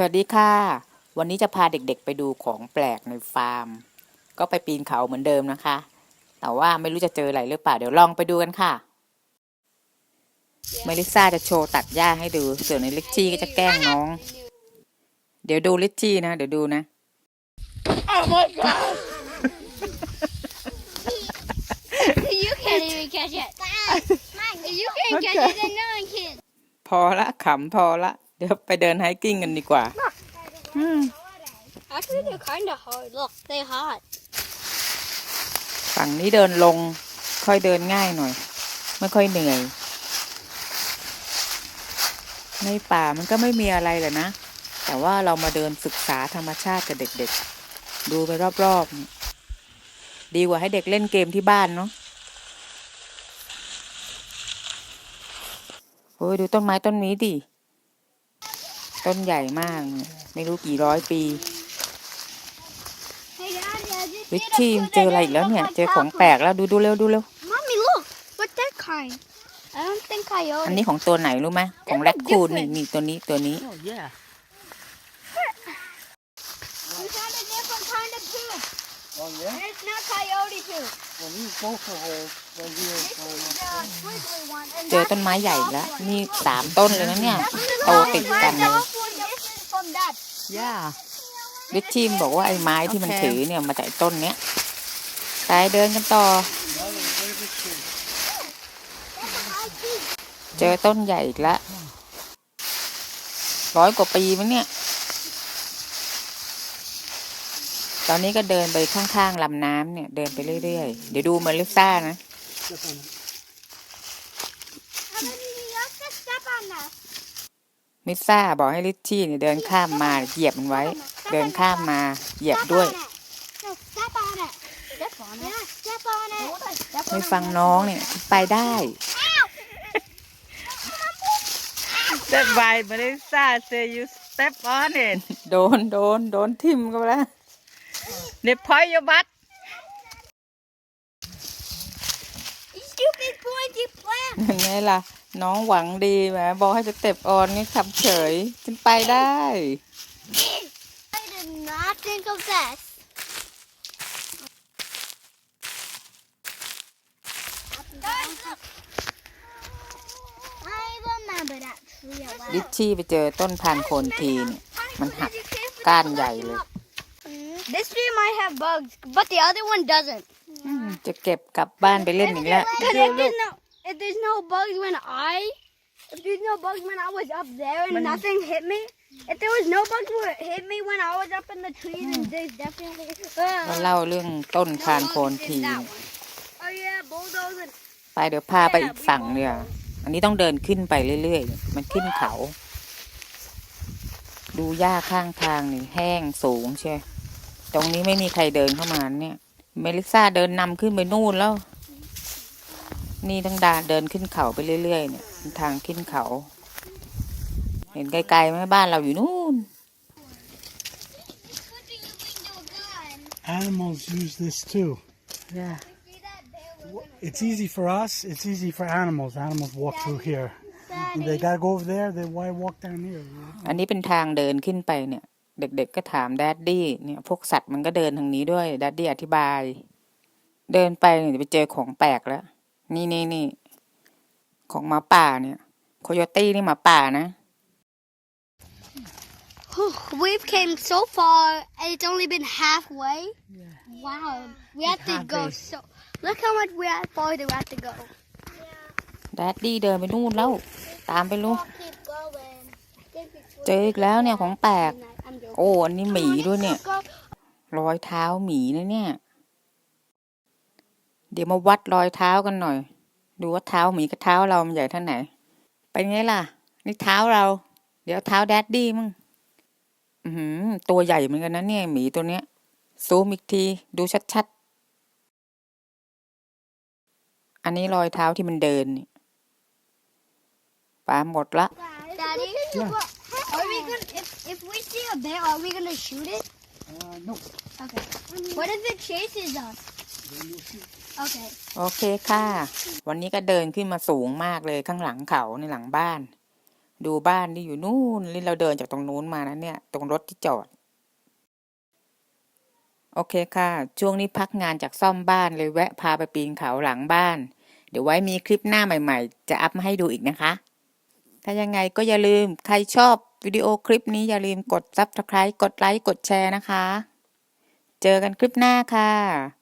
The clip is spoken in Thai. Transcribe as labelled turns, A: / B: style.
A: สวัสดีค่ะ วันนี้จะพาเด็กๆไปดูของแปลกในฟาร์ม ก็ไปปีนเขาเหมือนเดิมนะคะ แต่ว่าไม่รู้จะเจออะไรหรือเปล่า เดี๋ยวลองไปดูกันค่ะ เมลิซ่าจะโชว์ตัดหญ้าให้ดู ส่วนในลิชชี่ก็จะแกล้งน้อง เดี๋ยวดูลิชชี่นะ เดี๋ยวดูนะ
B: you can't even catch it. you can't catch it, then no one can.
A: พอละขำพอละ เดี๋ยวไปเดินไฮกิ้งกันดีกว่า
B: Actually, they're kind of hard. Look, they hot.
A: ฝั่งนี้เดินลง ค่อยเดินง่ายหน่อย ไม่ค่อยเหนื่อย ในป่ามันก็ไม่มีอะไรแหละนะ แต่ว่าเรามาเดินศึกษาธรรมชาติกับเด็กๆ ดูไปรอบๆนี่ดีกว่าให้เด็กเล่นเกมที่บ้านเนาะ โอ้ยดูต้นไม้ต้นนี้ดิ ต้นใหญ่มากเนี่ยไม่รู้กี่ร้อยปี
B: Hey, Daddy, I just
A: วิชชี่เจออะไรอีกแล้วเนี่ย เจอของแปลกแล้วดูดูเร็วดูเร็ว
B: Mommy, look. What's that kind? I don't think
A: อัน
B: coyote.
A: นี้ของตัวไหนรู้ไหมของแรคคูนนี่นี่ตัวนี้ตัวนี้
C: Oh yeah.
B: We found a different kind of tooth.
C: Oh yeah.
B: And it's not coyote tooth.
C: Well, these both are holes right here.
B: This is the squiggly one. And
A: เจอต้นไม้ใหญ่อีกแล้ว นี่สามต้นเลยนะเนี่ยโตติดกันเลย
B: This is from Dad.
A: ย่าวิชชิมบอกว่าไอ้ไม้ที่มันถือเนี่ยมาจากไอ้ต้นเนี้ยไปเดินกันต่อ เจอต้นใหญ่อีกแล้วร้อยกว่าปีมั้งเนี่ย ตอนนี้ก็เดินไปข้างๆลำน้ำเนี่ย เดินไปเรื่อยๆ เดี๋ยวดูเมลิซ่านะ
B: How many you have to step on that?
A: มิสซ่าบอกให้ลิชชี่เนี่ยเดินข้ามมาเหยียบมันไว้ เดินข้ามมาเหยียบด้วย
B: No, step on it. Step on it. Yeah, step on it. Step
A: ไม่ฟังน้องเนี่ยไปได้ Step by Melissa say you step on it โดนโดนโดนทิมกันไปแล้วเน็บพอยยบัต เห็นไหมล่ะ น้องหวังดีแหมบอกให้สเต็ปออนนี่ขับเฉยฉันไปได้
B: I did not think of that. Guys, look. I remember that tree a lot.
A: ลิชชี่ไปเจอต้นพันธุ์โคนทีเนี่ยมันหักก้านใหญ่เลย
B: This tree might have bugs, but the other one doesn't.
A: อืมจะเก็บกลับบ้านไปเล่นอีกแล้ว
B: Because if there's no if there's no bugs when I if there's no bugs when I was up there and nothing hit me, if there was no bugs when it hit me when I was up in the tree, then there's definitely
A: ก็เล่าเรื่องต้นพานโคนทีเนี่ย
B: Oh yeah, bulldozer.
A: ไปเดี๋ยวพาไปอีกฝั่งเนี่ยอันนี้ต้องเดินขึ้นไปเรื่อยๆ มันขึ้นเขา ดูหญ้าข้างทางนี่แห้งสูงใช่ ตรงนี้ไม่มีใครเดินเข้ามาเนี่ย เมลิซ่าเดินนำขึ้นไปนู่นแล้ว นี่ต้องดาเดินขึ้นเขาไปเรื่อยๆเนี่ยเป็นทางขึ้นเขา เห็นไกลๆไหมบ้านเราอยู่นู่น
C: Animals use this too. It's easy for us. It's easy for animals. Animals walk through here. And they gotta go over there. Then why walk down here?
A: อันนี้เป็นทางเดินขึ้นไปเนี่ย เด็กๆก็ถามแดดดี้เนี่ยพวกสัตว์มันก็เดินทางนี้ด้วยแดดดี้อธิบาย เดินไปเนี่ยจะไปเจอของแปลกแล้ว นี่นี่นี่ของหมาป่าเนี่ยโคโยตี้นี่หมาป่านะ
B: We've came so far and it's only been halfway. Wow, we have to go
C: halfway.
B: so. Look how much we have farther we have to go.
A: แดดดี้เดินไปนู่นแล้ว ตามไปลูก
B: Keep going.
A: เจออีกแล้วเนี่ยของแปลก
B: I'm joking.
A: โอ้อันนี้หมีด้วยเนี่ย
B: Go.
A: รอยเท้าหมีนะเนี่ยเดี๋ยวมาวัดรอยเท้ากันหน่อย ดูว่าเท้าหมีกับเท้าเรามันใหญ่เท่าไหน เป็นไงล่ะ นี่เท้าเรา เดี๋ยวเท้าแดดดี้มึงอือหือตัวใหญ่เหมือนกันนะเนี่ยหมีตัวเนี้ยซูมอีกที ดูชัดๆ อันนี้รอยเท้าที่มันเดินนี่ปลาหมดละ
B: Daddy, are we gonna if if we see a bear, are we gonna shoot it?
C: Uh, no.
B: Okay. What if it chases us? Okay.
A: โอเคค่ะ วันนี้ก็เดินขึ้นมาสูงมากเลยข้างหลังเขาในหลังบ้าน ดูบ้านที่อยู่นู่นนี่เราเดินจากตรงนู้นมานะเนี่ย ตรงรถที่จอด โอเคค่ะ ช่วงนี้พักงานจากซ่อมบ้านเลยแวะพาไปปีนเขาหลังบ้าน เดี๋ยวไว้มีคลิปหน้าใหม่ๆ จะอัพมาให้ดูอีกนะคะ ถ้ายังไงก็อย่าลืมใครชอบวิดีโอคลิปนี้อย่าลืมกด Subscribe กดไลค์กดแชร์นะคะ เจอกันคลิปหน้าค่ะ